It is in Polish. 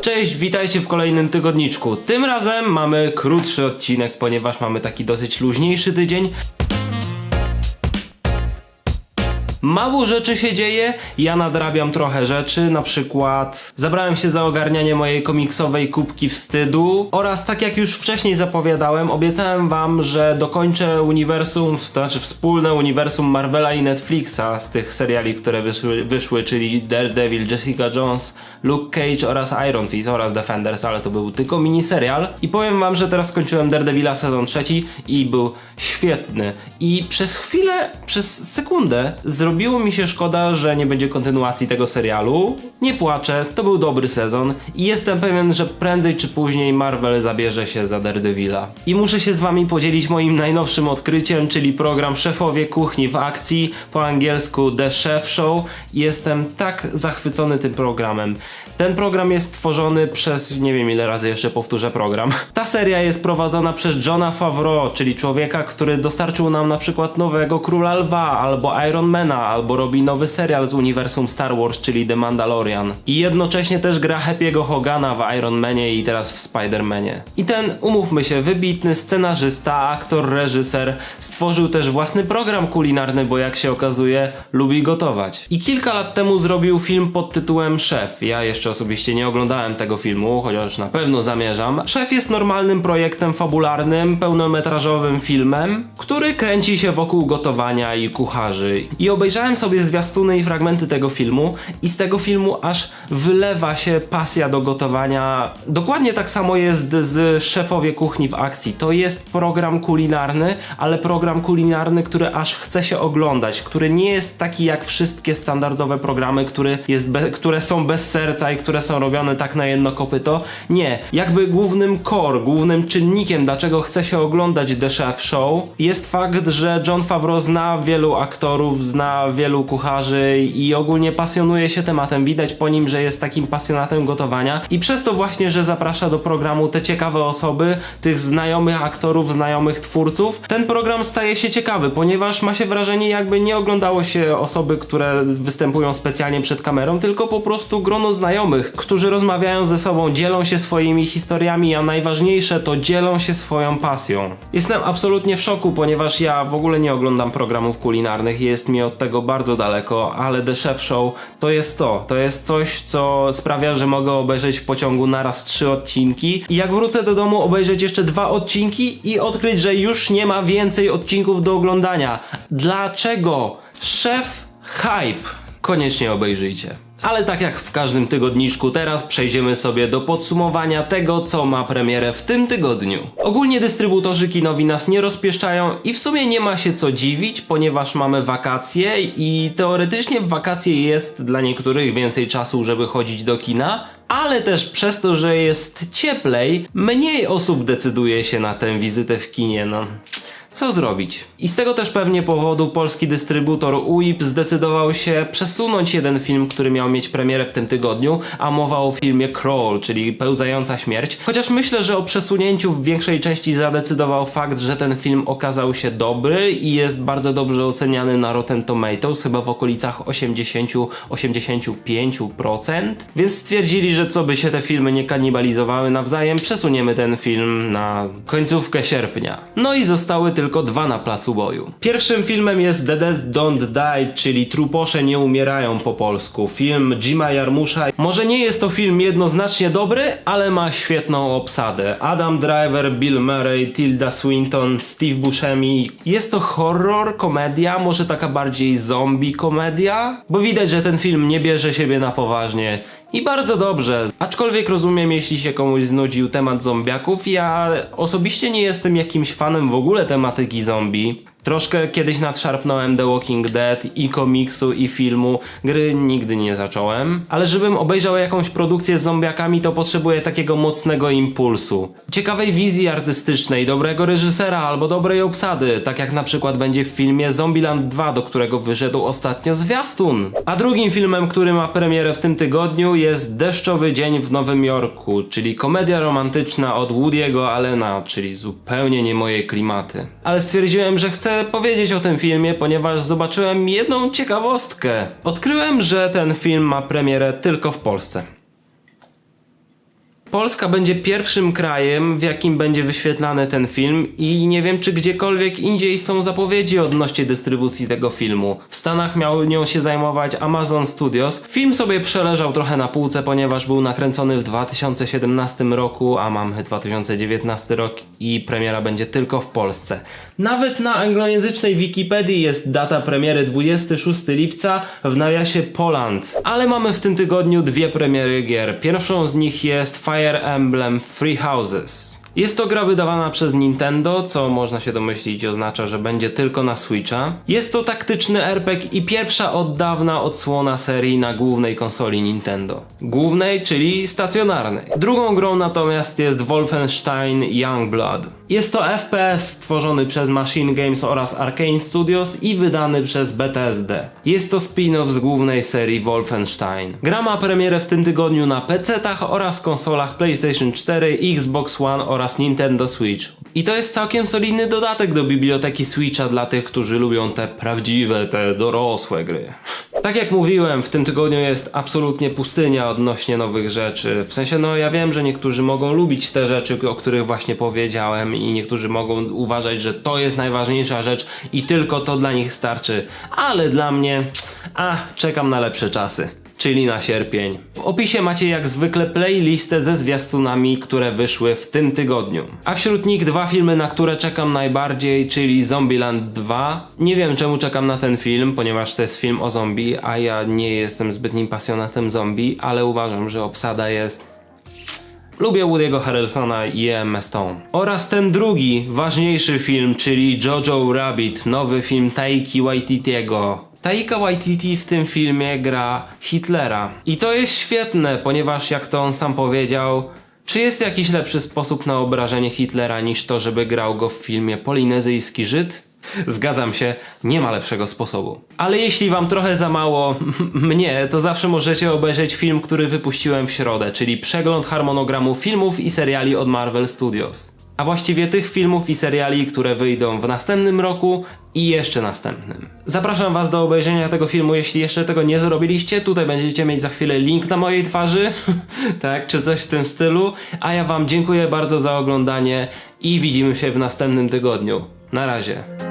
Cześć, witajcie w kolejnym tygodniczku. Tym razem mamy krótszy odcinek, ponieważ mamy taki dosyć luźniejszy tydzień. Mało rzeczy się dzieje, ja nadrabiam trochę rzeczy, na przykład zabrałem się za ogarnianie mojej komiksowej kubki wstydu oraz tak jak już wcześniej zapowiadałem, obiecałem wam, że dokończę uniwersum, znaczy wspólne uniwersum Marvela i Netflixa z tych seriali, które wyszły, wyszły czyli Daredevil, Jessica Jones, Luke Cage oraz Iron Fist oraz Defenders, ale to był tylko miniserial. I powiem wam, że teraz skończyłem Daredevila sezon trzeci i był świetny. I przez chwilę, przez sekundę zrobiło mi się szkoda, że nie będzie kontynuacji tego serialu. Nie płaczę, to był dobry sezon i jestem pewien, że prędzej czy później Marvel zabierze się za Daredevila. I muszę się z wami podzielić moim najnowszym odkryciem, czyli program Szefowie Kuchni w akcji, po angielsku The Chef Show. Jestem tak zachwycony tym programem. Ten program jest tworzony przez, nie wiem ile razy jeszcze powtórzę program. Ta seria jest prowadzona przez Johna Favreau, czyli człowieka, który dostarczył nam na przykład nowego Króla Lwa, albo Ironmana, albo robi nowy serial z uniwersum Star Wars, czyli The Mandalorian. I jednocześnie też gra Happy'ego Hogana w Iron Manie i teraz w Spider-Manie. I ten, umówmy się, wybitny scenarzysta, aktor, reżyser, stworzył też własny program kulinarny, bo jak się okazuje, lubi gotować. I kilka lat temu zrobił film pod tytułem Szef. Ja jeszcze osobiście nie oglądałem tego filmu, chociaż na pewno zamierzam. Szef jest normalnym projektem fabularnym, pełnometrażowym filmem, który kręci się wokół gotowania i kucharzy. I obejrzałem sobie zwiastuny i fragmenty tego filmu i z tego filmu aż wylewa się pasja do gotowania. Dokładnie tak samo jest z Szefowie Kuchni w akcji. To jest program kulinarny, ale program kulinarny, który aż chce się oglądać, który nie jest taki jak wszystkie standardowe programy, który jest które są bez serca i które są robione tak na jedno kopyto. Nie, jakby głównym core, głównym czynnikiem, dlaczego chce się oglądać The Chef Show, jest fakt, że John Favreau zna wielu aktorów, zna wielu kucharzy i ogólnie pasjonuje się tematem. Widać po nim, że jest takim pasjonatem gotowania i przez to właśnie, że zaprasza do programu te ciekawe osoby, tych znajomych aktorów, znajomych twórców, ten program staje się ciekawy, ponieważ ma się wrażenie, jakby nie oglądało się osoby, które występują specjalnie przed kamerą, tylko po prostu grono znajomych, którzy rozmawiają ze sobą, dzielą się swoimi historiami, a najważniejsze to dzielą się swoją pasją. Jestem absolutnie w szoku, ponieważ ja w ogóle nie oglądam programów kulinarnych, jest mi od tego bardzo daleko, ale The Chef Show to jest to. To jest coś, co sprawia, że mogę obejrzeć w pociągu naraz trzy odcinki i jak wrócę do domu obejrzeć jeszcze dwa odcinki i odkryć, że już nie ma więcej odcinków do oglądania. Dlaczego? Szef Hype. Koniecznie obejrzyjcie. Ale tak jak w każdym tygodniczku, teraz przejdziemy sobie do podsumowania tego, co ma premierę w tym tygodniu. Ogólnie dystrybutorzy kinowi nas nie rozpieszczają i w sumie nie ma się co dziwić, ponieważ mamy wakacje i teoretycznie w wakacje jest dla niektórych więcej czasu, żeby chodzić do kina, ale też przez to, że jest cieplej, mniej osób decyduje się na tę wizytę w kinie, no. Co zrobić? I z tego też pewnie powodu polski dystrybutor UIP zdecydował się przesunąć jeden film, który miał mieć premierę w tym tygodniu, a mowa o filmie Crawl, czyli Pełzająca Śmierć. Chociaż myślę, że o przesunięciu w większej części zadecydował fakt, że ten film okazał się dobry i jest bardzo dobrze oceniany na Rotten Tomatoes, chyba w okolicach 80-85%. Więc stwierdzili, że co by się te filmy nie kanibalizowały nawzajem, przesuniemy ten film na końcówkę sierpnia. No i zostały tylko dwa na placu boju. Pierwszym filmem jest The Dead Don't Die, czyli Truposze nie umierają po polsku. Film Jima Jarmusza. Może nie jest to film jednoznacznie dobry, ale ma świetną obsadę. Adam Driver, Bill Murray, Tilda Swinton, Steve Buscemi. Jest to horror, komedia, może taka bardziej zombie komedia, bo widać, że ten film nie bierze siebie na poważnie. I bardzo dobrze. Aczkolwiek rozumiem, jeśli się komuś znudził temat zombiaków, ja osobiście nie jestem jakimś fanem w ogóle tematyki zombie. Troszkę kiedyś nadszarpnąłem The Walking Dead i komiksu i filmu, gry nigdy nie zacząłem, ale żebym obejrzał jakąś produkcję z zombiakami to potrzebuję takiego mocnego impulsu. Ciekawej wizji artystycznej, dobrego reżysera albo dobrej obsady, tak jak na przykład będzie w filmie Zombieland 2, do którego wyszedł ostatnio zwiastun. A drugim filmem, który ma premierę w tym tygodniu jest Deszczowy Dzień w Nowym Jorku, czyli komedia romantyczna od Woody'ego Allena, czyli zupełnie nie moje klimaty. Ale stwierdziłem, że chcę powiedzieć o tym filmie, ponieważ zobaczyłem jedną ciekawostkę. Odkryłem, że ten film ma premierę tylko w Polsce. Polska będzie pierwszym krajem, w jakim będzie wyświetlany ten film i nie wiem, czy gdziekolwiek indziej są zapowiedzi odnośnie dystrybucji tego filmu. W Stanach miał nią się zajmować Amazon Studios. Film sobie przeleżał trochę na półce, ponieważ był nakręcony w 2017 roku, a mamy 2019 rok i premiera będzie tylko w Polsce. Nawet na anglojęzycznej Wikipedii jest data premiery 26 lipca w nawiasie Poland. Ale mamy w tym tygodniu dwie premiery gier. Pierwszą z nich jest Fire Emblem Free Houses. Jest to gra wydawana przez Nintendo, co można się domyślić oznacza, że będzie tylko na Switcha. Jest to taktyczny RPG i pierwsza od dawna odsłona serii na głównej konsoli Nintendo. Głównej, czyli stacjonarnej. Drugą grą natomiast jest Wolfenstein Youngblood. Jest to FPS stworzony przez Machine Games oraz Arkane Studios i wydany przez BTSD. Jest to spin-off z głównej serii Wolfenstein. Gra ma premierę w tym tygodniu na PC-tach oraz konsolach PlayStation 4, Xbox One oraz Nintendo Switch. I to jest całkiem solidny dodatek do biblioteki Switcha dla tych, którzy lubią te prawdziwe, te dorosłe gry. Tak jak mówiłem, w tym tygodniu jest absolutnie pustynia odnośnie nowych rzeczy. W sensie, no ja wiem, że niektórzy mogą lubić te rzeczy, o których właśnie powiedziałem i niektórzy mogą uważać, że to jest najważniejsza rzecz i tylko to dla nich starczy. Ale dla mnie, a, czekam na lepsze czasy czyli na sierpień. W opisie macie jak zwykle playlistę ze zwiastunami, które wyszły w tym tygodniu. A wśród nich dwa filmy, na które czekam najbardziej, czyli Zombieland 2. Nie wiem czemu czekam na ten film, ponieważ to jest film o zombie, a ja nie jestem zbytnim pasjonatem zombie, ale uważam, że obsada jest Lubię Woody'ego Harrelsona i Emma Stone. Oraz ten drugi, ważniejszy film, czyli Jojo Rabbit, nowy film Taiki Waititiego. Taika Waititi w tym filmie gra Hitlera. I to jest świetne, ponieważ jak to on sam powiedział, czy jest jakiś lepszy sposób na obrażenie Hitlera niż to, żeby grał go w filmie Polinezyjski Żyd? Zgadzam się, nie ma lepszego sposobu. Ale jeśli wam trochę za mało mnie, to zawsze możecie obejrzeć film, który wypuściłem w środę, czyli przegląd harmonogramu filmów i seriali od Marvel Studios. A właściwie tych filmów i seriali, które wyjdą w następnym roku i jeszcze następnym. Zapraszam Was do obejrzenia tego filmu, jeśli jeszcze tego nie zrobiliście. Tutaj będziecie mieć za chwilę link na mojej twarzy, tak, czy coś w tym stylu. A ja Wam dziękuję bardzo za oglądanie i widzimy się w następnym tygodniu. Na razie.